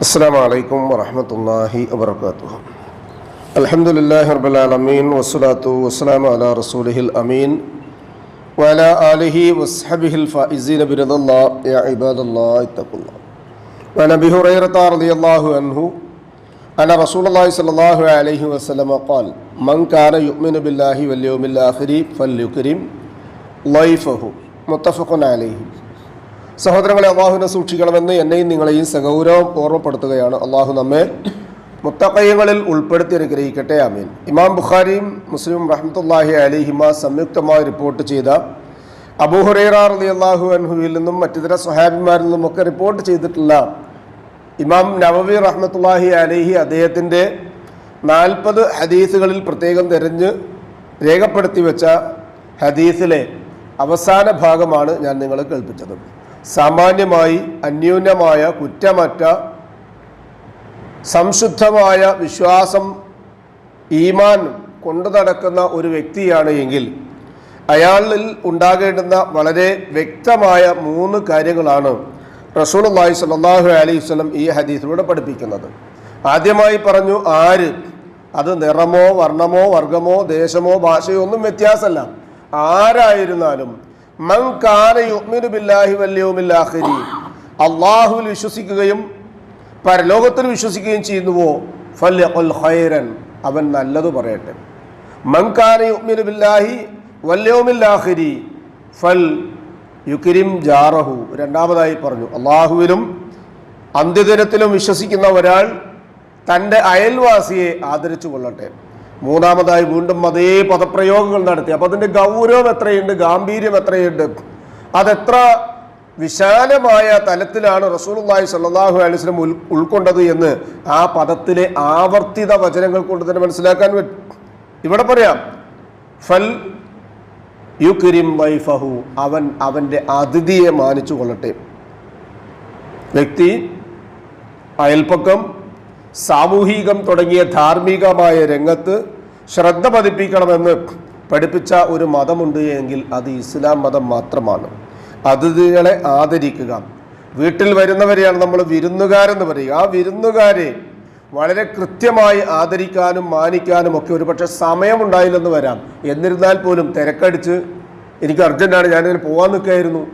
السلام عليكم ورحمة الله وبركاته الحمد لله رب العالمين والصلاة والسلام على رسوله الأمين وعلى آله وصحبه الفائزين برضا الله يا عباد الله اتقوا الله وعن أبي هريرة رضي الله عنه أن رسول الله صلى الله عليه وسلم قال من كان يؤمن بالله واليوم الآخر فليكرم ضيفه متفق عليه സഹോദരങ്ങളെ അള്ളാഹുവിനെ സൂക്ഷിക്കണമെന്ന് എന്നെയും നിങ്ങളെയും സഗൗരവം ഓർമ്മപ്പെടുത്തുകയാണ്. അള്ളാഹു നമ്മെ മുത്തക്കയ്യങ്ങളിൽ ഉൾപ്പെടുത്തി അനുഗ്രഹിക്കട്ടെ. ആമീൻ. ഇമാം ബുഖാരിയും മുസ്ലിം റഹ്മത്തല്ലാഹി അലിഹിമ സംയുക്തമായി റിപ്പോർട്ട് ചെയ്ത അബൂഹുറൈറ അലി അള്ളാഹു അൻഹുവിൽ നിന്നും മറ്റിതര സ്വഹാബിമാരിൽ നിന്നുമൊക്കെ റിപ്പോർട്ട് ചെയ്തിട്ടുള്ള ഇമാം നവവി റഹ്മത്തുല്ലാഹി അലിഹി അദ്ദേഹത്തിന്റെ നാൽപ്പത് ഹദീസുകളിൽ പ്രത്യേകം തിരഞ്ഞ് രേഖപ്പെടുത്തി വെച്ച ഹദീസിലെ അവസാന ഭാഗമാണ് ഞാൻ നിങ്ങളെ കേൾപ്പിച്ചത്. സാമാന്യമായി അന്യൂനമായ കുറ്റമറ്റ സംശുദ്ധമായ വിശ്വാസം ഈമാൻ കൊണ്ടു നടക്കുന്ന ഒരു വ്യക്തിയാണ് എങ്കിൽ അയാളിൽ ഉണ്ടാകേണ്ടുന്ന വളരെ വ്യക്തമായ മൂന്ന് കാര്യങ്ങളാണ് റസൂലുള്ളാഹി സ്വല്ലല്ലാഹു അലൈഹി വസല്ലം ഈ ഹദീസിലൂടെ പഠിപ്പിക്കുന്നത്. ആദ്യമായി പറഞ്ഞു ആര്? അത് നിറമോ വർണമോ വർഗമോ ദേശമോ ഭാഷയോ ഒന്നും വ്യത്യാസമല്ല. ആരായിരുന്നാലും അള്ളാഹുവിൽ വിശ്വസിക്കുകയും പരലോകത്തിൽ വിശ്വസിക്കുകയും ചെയ്യുന്നുവോ? ഫല്യഖുൽ ഖൈറൻ. അവൻ നല്ലത് പറയട്ടെ. ബില്ലാഹി ഫൽ യുക്രിം ജാറഹു. രണ്ടാമതായി പറഞ്ഞു അള്ളാഹുവിലും അന്ത്യദിനത്തിലും വിശ്വസിക്കുന്ന ഒരാൾ തന്റെ അയൽവാസിയെ ആദരിച്ചു കൊള്ളട്ടെ. മൂന്നാമതായി വീണ്ടും അതേ പദപ്രയോഗങ്ങൾ നടത്തി. അപ്പോൾ അതിന്റെ ഗൗരവം എത്രയുണ്ട്? ഗാംഭീര്യം എത്രയുണ്ട്? അതെത്ര വിശാലമായ തലത്തിലാണ് റസൂലുള്ളാഹി സ്വല്ലല്ലാഹു അലൈഹി വസല്ലം ഉൾ ഉൾക്കൊണ്ടത് എന്ന് ആ പദത്തിലെ ആവർത്തിത വചനങ്ങൾ കൊണ്ട് തന്നെ മനസ്സിലാക്കാൻ പറ്റും ഇവിടെ പറയാം. ഫൽ യുക്രിം വൈഫഹു. അവൻ അവന്റെ അതിഥിയെ മാനിച്ചു കൊള്ളട്ടെ വ്യക്തി അയൽപ്പക്കം സാമൂഹികം തുടങ്ങിയ ധാർമ്മികമായ രംഗത്ത് ശ്രദ്ധ പതിപ്പിക്കണമെന്ന് പഠിപ്പിച്ച ഒരു മതമുണ്ട് എങ്കിൽ അത് ഇസ്ലാം മതം മാത്രമാണ്. അതിഥികളെ ആദരിക്കുക. വീട്ടിൽ വരുന്നവരെയാണ് നമ്മൾ വിരുന്നുകാരെന്ന് പറയുക. ആ വിരുന്നുകാരെ വളരെ കൃത്യമായി ആദരിക്കാനും മാനിക്കാനും ഒക്കെ ഒരു പക്ഷേ സമയമുണ്ടായില്ലെന്ന് വരാം. എന്നിരുന്നാൽ പോലും തിരക്കടിച്ച് എനിക്ക് അർജന്റാണ് ഞാനിങ്ങനെ പോകാൻ നിൽക്കുകയായിരുന്നു.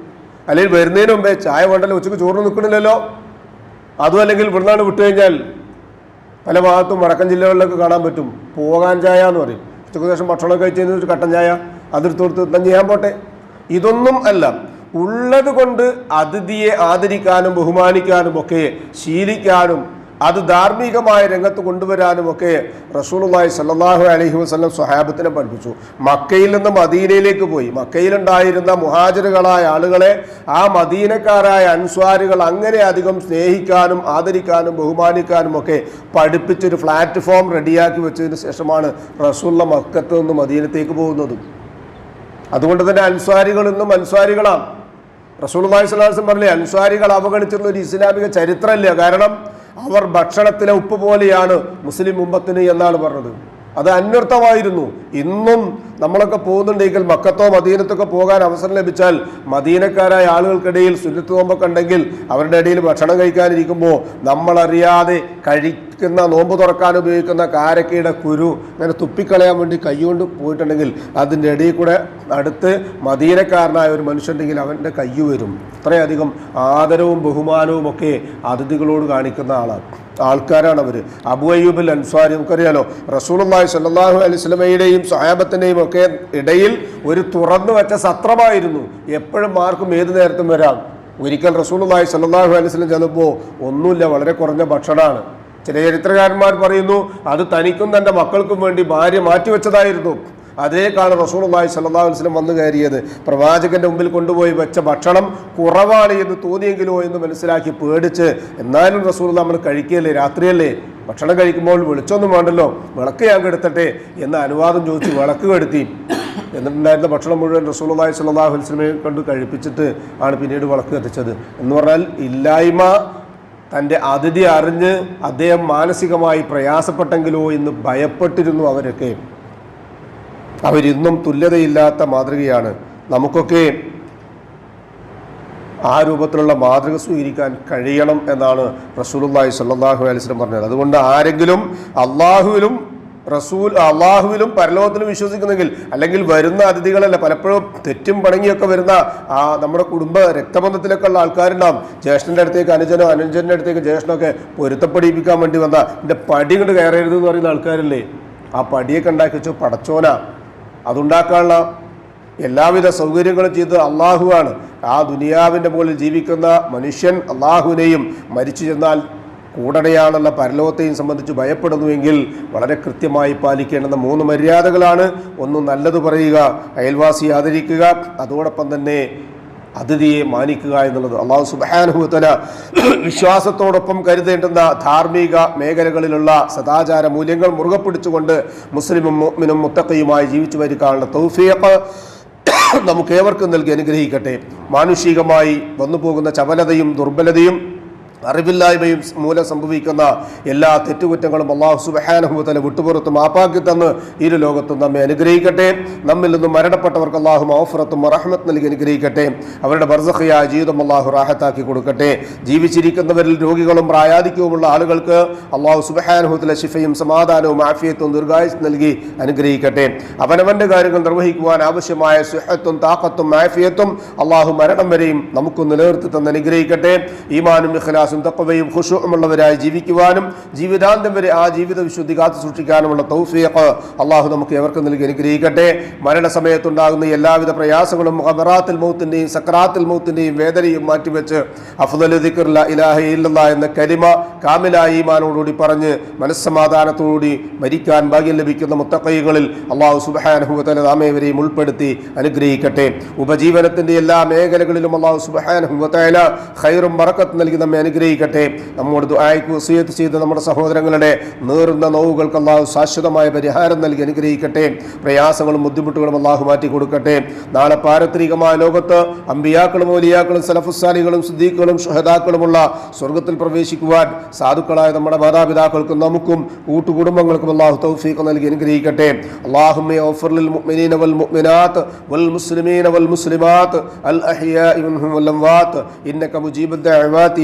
അല്ലെങ്കിൽ വരുന്നതിന് മുമ്പേ ചായ വേണ്ടല്ലോ ഉച്ചയ്ക്ക് ചോറ് നിൽക്കണില്ലല്ലോ. അതും അല്ലെങ്കിൽ ഇവിടുന്നാണ് വിട്ടു കഴിഞ്ഞാൽ പല ഭാഗത്തും വടക്കൻ ജില്ലകളിലൊക്കെ കാണാൻ പറ്റും. പോകാൻ ചായ എന്ന് പറയും. ഉച്ചയ്ക്ക് ശേഷം ഭക്ഷണമൊക്കെ കഴിച്ചതിന് ഒരു കട്ടൻ ചായ അതിർത്തോർത്ത് ഇപ്പം ചെയ്യാൻ പോട്ടെ. ഇതൊന്നും അല്ല. ഉള്ളത് കൊണ്ട് അതിഥിയെ ആദരിക്കാനും ബഹുമാനിക്കാനും ഒക്കെ ശീലിക്കാനും അത് ധാർമ്മികമായ രംഗത്ത് കൊണ്ടുവരാനും ഒക്കെ റസൂലുള്ളാഹി സല്ലാഹു അലൈഹി വസ്ലം സ്വഹാബത്തിനെ പഠിപ്പിച്ചു. മക്കയിൽ നിന്ന് മദീനയിലേക്ക് പോയി. മക്കയിലുണ്ടായിരുന്ന മുഹാജിറുകളായ ആളുകളെ ആ മദീനക്കാരായ അൻസ്വാരുകൾ അങ്ങനെ അധികം സ്നേഹിക്കാനും ആദരിക്കാനും ബഹുമാനിക്കാനും ഒക്കെ പഠിപ്പിച്ചൊരു പ്ലാറ്റ്ഫോം റെഡിയാക്കി വെച്ചതിന് ശേഷമാണ് റസൂള്ള മക്കത്ത് നിന്ന് മദീനത്തേക്ക് പോകുന്നത്. അതുകൊണ്ട് തന്നെ അൻസ്വാരികൾ ഇന്നും അൻസ്വാരികളാണ്. റസൂൾ വസല്ലം പറഞ്ഞില്ലേ അൻസ്വാരികൾ അവഗണിച്ചിട്ടുള്ള ഒരു ഇസ്ലാമിക ചരിത്രമല്ല. കാരണം അവർ ഭക്ഷണത്തിലെ ഉപ്പ് പോലെയാണ് മുസ്ലിം ഉമ്മത്തിന് എന്നാണ് പറഞ്ഞത്. അത് അന്വർത്ഥമായിരുന്നു. ഇന്നും നമ്മളൊക്കെ പോകുന്നുണ്ടെങ്കിൽ മക്കത്തോ മദീനത്തൊക്കെ പോകാൻ അവസരം ലഭിച്ചാൽ മദീനക്കാരായ ആളുകൾക്കിടയിൽ സുന്നത്ത് നോമ്പൊക്കെ ഉണ്ടെങ്കിൽ അവരുടെ ഇടയിൽ ഭക്ഷണം കഴിക്കാനിരിക്കുമ്പോൾ നമ്മളറിയാതെ കഴിക്കുന്ന നോമ്പ് തുറക്കാൻ ഉപയോഗിക്കുന്ന കാരക്കയുടെ കുരു അങ്ങനെ തുപ്പിക്കളയാൻ വേണ്ടി കൈകൊണ്ട് പോയിട്ടുണ്ടെങ്കിൽ അതിന്റെ ഇടയിൽ കൂടെ അടുത്ത് മദീനക്കാരനായ ഒരു മനുഷ്യനുണ്ടെങ്കിൽ അവന്റെ കൈ വരും. അത്രയധികം ആദരവും ബഹുമാനവും ഒക്കെ അതിഥികളോട് കാണിക്കുന്ന ആളാണ് ആൾക്കാരാണ് അവർ അബു അയ്യൂബിൽ അൻസ്വാരി നമുക്കറിയാലോ റസൂലുള്ളാഹി സല്ലാഹു അലൈഹി വസല്ലമയുടെയും സഹാബത്തിന്റെയും ഒക്കെ ഇടയിൽ ഒരു തുറന്നു വെച്ച സത്രമായിരുന്നു. എപ്പോഴും ആർക്കും ഏത് നേരത്തും വരാം. ഒരിക്കൽ റസൂലുള്ളാഹി സല്ലാഹു അലൈഹി വസല്ലം ചെന്നപ്പോൾ ഒന്നുമില്ല വളരെ കുറഞ്ഞ ഭക്ഷണമാണ്. ചില ചരിത്രകാരന്മാർ പറയുന്നു അത് തനിക്കും തന്റെ മക്കൾക്കും വേണ്ടി ഭാര്യ മാറ്റിവെച്ചതായിരുന്നു. അതേക്കാണ് റസൂലുള്ളാഹി സ്വല്ലല്ലാഹു അലൈഹി വസല്ലം വന്നു കയറിയത്. പ്രവാചകന്റെ മുമ്പിൽ കൊണ്ടുപോയി വെച്ച ഭക്ഷണം കുറവാണ് എന്ന് തോന്നിയെങ്കിലോ എന്ന് മനസ്സിലാക്കി പേടിച്ച് എന്നാലും റസൂൾ നമ്മൾ കഴിക്കുകയല്ലേ? രാത്രിയല്ലേ? ഭക്ഷണം കഴിക്കുമ്പോൾ വെളിച്ചൊന്നും വേണ്ടല്ലോ. വിളക്ക് ഞാൻ കെടുത്തട്ടെ എന്ന അനുവാദം ചോദിച്ച് വിളക്ക് കെടുത്തി. എന്നിട്ടുണ്ടായിരുന്ന ഭക്ഷണം മുഴുവൻ റസൂലുള്ളാഹി സ്വല്ലല്ലാഹു അലൈഹി വസല്ലമയെ കൊണ്ട് കഴിപ്പിച്ചിട്ട് ആണ് പിന്നീട് വിളക്ക് കത്തിച്ചത്. എന്ന് പറഞ്ഞാൽ ഇല്ലായ്മ തന്റെ അതിഥി അറിഞ്ഞ് അദ്ദേഹം മാനസികമായി പ്രയാസപ്പെട്ടെങ്കിലോ എന്ന് ഭയപ്പെട്ടിരുന്നു അവരൊക്കെ. അവരിന്നും തുല്യതയില്ലാത്ത മാതൃകയാണ്. നമുക്കൊക്കെ ആ രൂപത്തിലുള്ള മാതൃക സ്വീകരിക്കാൻ കഴിയണം എന്നാണ് റസൂലുള്ളാഹി സ്വല്ലല്ലാഹു അലൈഹി വസല്ലം പറഞ്ഞത്. അതുകൊണ്ട് ആരെങ്കിലും അള്ളാഹുവിലും റസൂൽ അള്ളാഹുവിലും പരലോകത്തിലും വിശ്വസിക്കുന്നെങ്കിൽ അല്ലെങ്കിൽ വരുന്ന അതിഥികളല്ല പലപ്പോഴും തെറ്റും പണങ്ങിയൊക്കെ വരുന്ന ആ നമ്മുടെ കുടുംബ രക്തബന്ധത്തിലൊക്കെ ഉള്ള ആൾക്കാരുണ്ടാവും. ജ്യേഷ്ഠന്റെ അടുത്തേക്ക് അനുജനോ അനുജന്റെ അടുത്തേക്ക് ജ്യേഷ്ഠനൊക്കെ പൊരുത്തപ്പെടിപ്പിക്കാൻ വേണ്ടി വന്ന എന്റെ പടി കൊണ്ട് കയറരുത് എന്ന് പറയുന്ന ആൾക്കാരല്ലേ? ആ പടിയൊക്കെ ഉണ്ടാക്കി വെച്ചു പടച്ചോന. അതുണ്ടാക്കാനുള്ള എല്ലാവിധ സൗകര്യങ്ങളും ചെയ്ത് അള്ളാഹുവാണ്. ആ ദുനിയാവിന്റെ മുകളിൽ ജീവിക്കുന്ന മനുഷ്യൻ അള്ളാഹുവിനെയും മരിച്ചു ചെന്നാൽ കൂടനെയാണുള്ള പരലോകത്തെയും സംബന്ധിച്ച് ഭയപ്പെടുന്നുവെങ്കിൽ വളരെ കൃത്യമായി പാലിക്കേണ്ടുന്ന മൂന്ന് മര്യാദകളാണ്. ഒന്ന് നല്ലത് പറയുക അയൽവാസി ആദരിക്കുക അതോടൊപ്പം തന്നെ അതിഥിയെ മാനിക്കുക എന്നുള്ളത്. അള്ളാഹു സുബാനുഭവത്തല വിശ്വാസത്തോടൊപ്പം കരുതേണ്ടുന്ന ധാർമ്മിക മേഖലകളിലുള്ള സദാചാര മൂല്യങ്ങൾ മുറുകെ പിടിച്ചുകൊണ്ട് മുസ്ലിമും മുഅ്മിനും മുത്തക്കയുമായി ജീവിച്ചു വരിക്കാനുള്ള തൗഫീഖ് നമുക്കേവർക്കും നൽകി അനുഗ്രഹിക്കട്ടെ. മാനുഷികമായി വന്നു പോകുന്ന ചപലതയും ദുർബലതയും അറിവില്ലായ്മയും മൂലം സംഭവിക്കുന്ന എല്ലാ തെറ്റുകുറ്റങ്ങളും അള്ളാഹു സുബഹാനുഭവത്തിന് വിട്ടുപുറത്ത് മാപ്പാക്കി തന്ന് ഇരു ലോകത്തും നമ്മെ അനുഗ്രഹിക്കട്ടെ. നമ്മിൽ നിന്നും മരണപ്പെട്ടവർക്ക് അള്ളാഹു മൗഫറത്തും റഹ്മത്ത് നൽകി അനുഗ്രഹിക്കട്ടെ. അവരുടെ ബർസഖയായ ജീവിതം അള്ളാഹു റാഹത്താക്കി കൊടുക്കട്ടെ. ജീവിച്ചിരിക്കുന്നവരിൽ രോഗികളും പ്രായാധിക്യവുമുള്ള ആളുകൾക്ക് അള്ളാഹു സുബഹാനുഭവത്തിലെ ശിഫയും സമാധാനവും ആഫിയത്തും ദീർഘായുസ് നൽകി അനുഗ്രഹിക്കട്ടെ. അവനവന്റെ കാര്യങ്ങൾ നിർവഹിക്കുവാൻ ആവശ്യമായ സുഹത്തും താക്കത്തും ആഫിയത്തും അള്ളാഹു മരണം വരെയും നമുക്ക് നിലനിർത്തി തന്ന് അനുഗ്രഹിക്കട്ടെ. ഈമാനും ഇഖ്ലാസും തക്കവയും ഖുഷുമുള്ളവരായി ജീവിക്കുവാനും ജീവിതാന്തം വരെ ആ ജീവിത വിശുദ്ധി കാത്തു സൂക്ഷിക്കാനുമുള്ള തൗഫീഖ് അള്ളാഹു നമുക്ക് എവർക്ക് നൽകി അനുഗ്രഹിക്കട്ടെ. മരണസമയത്തുണ്ടാകുന്ന എല്ലാവിധ പ്രയാസങ്ങളും ഖബറാത്തിൽ മൗത്തിന്റെയും സക്രാത്തിൽ മൗത്തിന്റെയും വേദനയും മാറ്റിവെച്ച് അഫ്ദൽ ദിക്ർ ലാ ഇലാഹ ഇല്ല എന്ന കരിമ കാമിലായ ഈമാനോടുകൂടി പറഞ്ഞ് മനസ്സമാധാനത്തോടുകൂടി മരിക്കാൻ ഭാഗ്യം ലഭിക്കുന്ന മുത്തക്കൈകളിൽ അള്ളാഹു സുബഹാനഹുവത്തല നാമേവരെയും ഉൾപ്പെടുത്തി അനുഗ്രഹിക്കട്ടെ. ഉപജീവനത്തിന്റെ എല്ലാ മേഖലകളിലും അള്ളാഹു സുബഹാനഹുവത്തല ഖൈറും മറക്കത്ത് നൽകി നമ്മെ അനുഗ്രഹിക്കട്ടെ. നമ്മുടെ ദുആയ്ക്ക് വസീയത്ത് ചെയ്ത നമ്മുടെ സഹോദരങ്ങളുടെ നേറുന്ന നോവുകൾക്ക് അള്ളാഹു ശാശ്വതമായ പരിഹാരം നൽകി അനുഗ്രഹിക്കട്ടെ. പ്രയാസങ്ങളും ബുദ്ധിമുട്ടുകളും അള്ളാഹു മാറ്റി കൊടുക്കട്ടെ. നാളെ പാരത്രികമായ ലോകത്ത് അമ്പിയാക്കളും ഓലിയാക്കളും സലഫുസാലികളും സുദ്ദീഖുകളും ഷഹദാക്കളുമുള്ള സ്വർഗത്തിൽ പ്രവേശിക്കുവാൻ സാധുക്കളായ നമ്മുടെ മാതാപിതാക്കൾക്കും നമുക്കും കൂട്ടുകുടുംബങ്ങൾക്കും അള്ളാഹു തൗഫീഖ് നൽകി അനുഗ്രഹിക്കട്ടെ. അള്ളാഹുമ്മേ ഓഫറിൽ മുഅ്മിനീന വൽ മുഅ്മിനാത്ത് വൽ മുസ്ലിമീന വൽ മുസ്ലിമാത്ത് അൽ അഹിയാ ഇബ്നുഹും വൽ അംവാത്ത് ഇന്നക മുജീബുദ്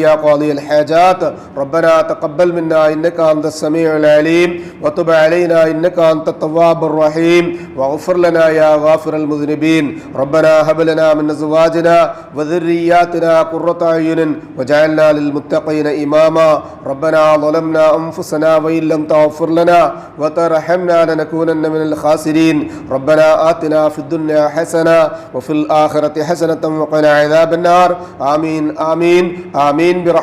യാ قاضي الحاجات. ربنا تقبل منا إنك أنت السميع العليم. وتب علينا إنك أنت التواب الرحيم. واغفر لنا يا غافر المذنبين. ربنا هب لنا من أزواجنا وذرياتنا قرة أعين. وجعلنا للمتقين إماما. ربنا ظلمنا أنفسنا وإن لم تغفر لنا وترحمنا لنكونن من الخاسرين. ربنا آتنا في الدنيا حسنة وفي الآخرة حسنة وقنا عذاب النار. آمين آمين آمين